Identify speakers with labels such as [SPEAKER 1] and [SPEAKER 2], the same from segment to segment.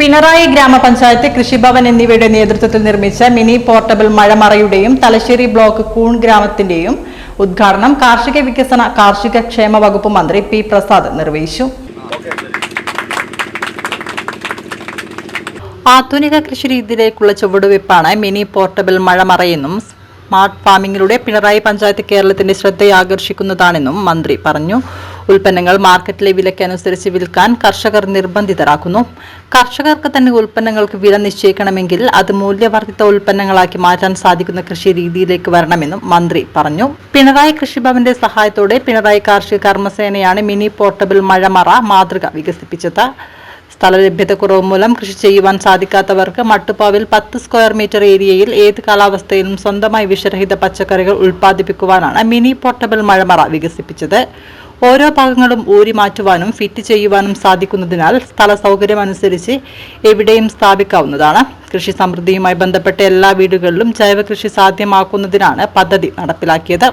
[SPEAKER 1] പിണറായി ഗ്രാമപഞ്ചായത്ത് കൃഷിഭവൻ എന്നിവയുടെ നേതൃത്വത്തിൽ നിർമ്മിച്ച മിനി പോർട്ടബിൾ മഴമറയുടെയും തലശ്ശേരി ബ്ലോക്ക് കൂൺ ഗ്രാമത്തിന്റെയും ഉദ്ഘാടനം കാർഷിക വികസന കാർഷിക ക്ഷേമ വകുപ്പ് മന്ത്രി പി പ്രസാദ് നിർവഹിച്ചു. ആധുനിക കൃഷി രീതിയിലേക്കുള്ള ചുവടുവയ്പ്പാണ് മിനി പോർട്ടബിൾ മഴമറയെന്നും സ്മാർട്ട് ഫാമിംഗിലൂടെ പിണറായി പഞ്ചായത്ത് കേരളത്തിന്റെ ശ്രദ്ധയാകർഷിക്കുന്നതാണെന്നും മന്ത്രി പറഞ്ഞു. ഉൽപ്പന്നങ്ങൾ മാർക്കറ്റിലെ വിലയ്ക്കനുസരിച്ച് വിൽക്കാൻ കർഷകർ നിർബന്ധിതരാക്കുന്നു. കർഷകർക്ക് തന്നെ ഉൽപ്പന്നങ്ങൾക്ക് വില നിശ്ചയിക്കണമെങ്കിൽ അത് മൂല്യവർദ്ധിത ഉൽപ്പന്നങ്ങളാക്കി മാറ്റാൻ സാധിക്കുന്ന കൃഷി രീതിയിലേക്ക് വരണമെന്നും മന്ത്രി പറഞ്ഞു. പിണറായി കൃഷിഭവന്റെ സഹായത്തോടെ പിണറായി കാർഷിക കർമ്മസേനയാണ് മിനി പോർട്ടബിൾ മഴമറ മാതൃക വികസിപ്പിച്ചത്. സ്ഥലലഭ്യതക്കുറവ് മൂലം കൃഷി ചെയ്യുവാൻ സാധിക്കാത്തവർക്ക് മട്ടുപ്പാവിൽ പത്ത് സ്ക്വയർ മീറ്റർ ഏരിയയിൽ ഏത് കാലാവസ്ഥയിലും സ്വന്തമായി വിഷരഹിത പച്ചക്കറികൾ ഉൽപ്പാദിപ്പിക്കുവാനാണ് മിനി പോർട്ടബിൾ മഴമറ വികസിപ്പിച്ചത്. ഓരോ ഭാഗങ്ങളും ഊരി മാറ്റുവാനും ഫിറ്റ് ചെയ്യുവാനും സാധിക്കുന്നതിനാൽ സ്ഥല സൗകര്യമനുസരിച്ച് എവിടെയും സ്ഥാപിക്കാവുന്നതാണ്. കൃഷി സമൃദ്ധിയുമായി ബന്ധപ്പെട്ട എല്ലാ വീടുകളിലും ജൈവ കൃഷി സാധ്യമാക്കുന്നതിനാണ് പദ്ധതി നടപ്പിലാക്കിയത്.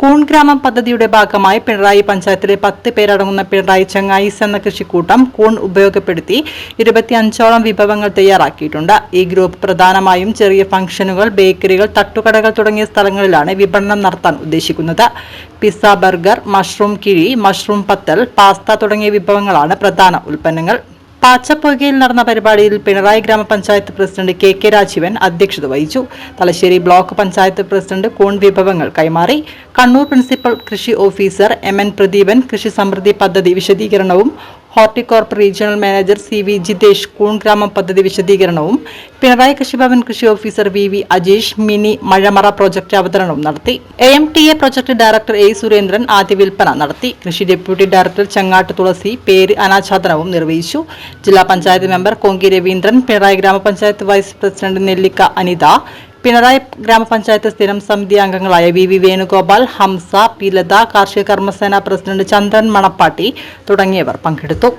[SPEAKER 1] കൂൺ ഗ്രാമം പദ്ധതിയുടെ ഭാഗമായി പിണറായി പഞ്ചായത്തിലെ പത്ത് പേരടങ്ങുന്ന പിണറായി ചങ്ങായിസ് എന്ന കൃഷിക്കൂട്ടം കൂൺ ഉപയോഗപ്പെടുത്തി ഇരുപത്തിയഞ്ചോളം വിഭവങ്ങൾ തയ്യാറാക്കിയിട്ടുണ്ട്. ഈ ഗ്രൂപ്പ് പ്രധാനമായും ചെറിയ ഫംഗ്ഷനുകൾ ബേക്കറികൾ തട്ടുകടകൾ തുടങ്ങിയ സ്ഥലങ്ങളിലാണ് വിപണനം നടത്താൻ ഉദ്ദേശിക്കുന്നത്. പിസ്സ ബർഗർ മഷ്റൂം കിഴി മഷ്റൂം പത്തൽ പാസ്ത തുടങ്ങിയ വിഭവങ്ങളാണ് പ്രധാന ഉൽപ്പന്നങ്ങൾ. പാച്ചപ്പൊയ്കയിൽ നടന്ന പരിപാടിയിൽ പിണറായി ഗ്രാമപഞ്ചായത്ത് പ്രസിഡന്റ് കെ കെ രാജീവൻ അധ്യക്ഷത വഹിച്ചു. തലശ്ശേരി ബ്ലോക്ക് പഞ്ചായത്ത് പ്രസിഡന്റ് കൂൺ വിഭവങ്ങൾ കൈമാറി. കണ്ണൂർ പ്രിൻസിപ്പൽ കൃഷി ഓഫീസർ എം എൻ പ്രദീപൻ കൃഷി സമൃദ്ധി പദ്ധതി വിശദീകരണവും Horticorp regional manager C V Jithesh കൂൺ ഗ്രാമം പദ്ധതി വിശദീകരണവും പിണറായി കൃഷിഭവൻ കൃഷി officer V V Ajeesh mini മഴമറ project അവതരണവും നടത്തി. A M T A project director A Surendran ആദ്യ വിൽപ്പന നടത്തി. കൃഷി ഡെപ്യൂട്ടി ഡയറക്ടർ ചങ്ങാട്ട് തുളസി പേര് അനാച്ഛാദനവും നിർവഹിച്ചു. ജില്ലാ പഞ്ചായത്ത് മെമ്പർ കൊങ്കി രവീന്ദ്രൻ പിണറായി ഗ്രാമപഞ്ചായത്ത് വൈസ് പ്രസിഡന്റ് നെല്ലിക്ക അനിത പിണറായി ഗ്രാമപഞ്ചായത്ത് സ്ഥിരം സമിതി അംഗങ്ങളായ V V Venugopal Hamsa P Latha കാർഷിക കർമ്മസേന പ്രസിഡന്റ് ചന്ദ്രൻ മണപ്പാട്ടി തുടങ്ങിയവർ പങ്കെടുത്തു.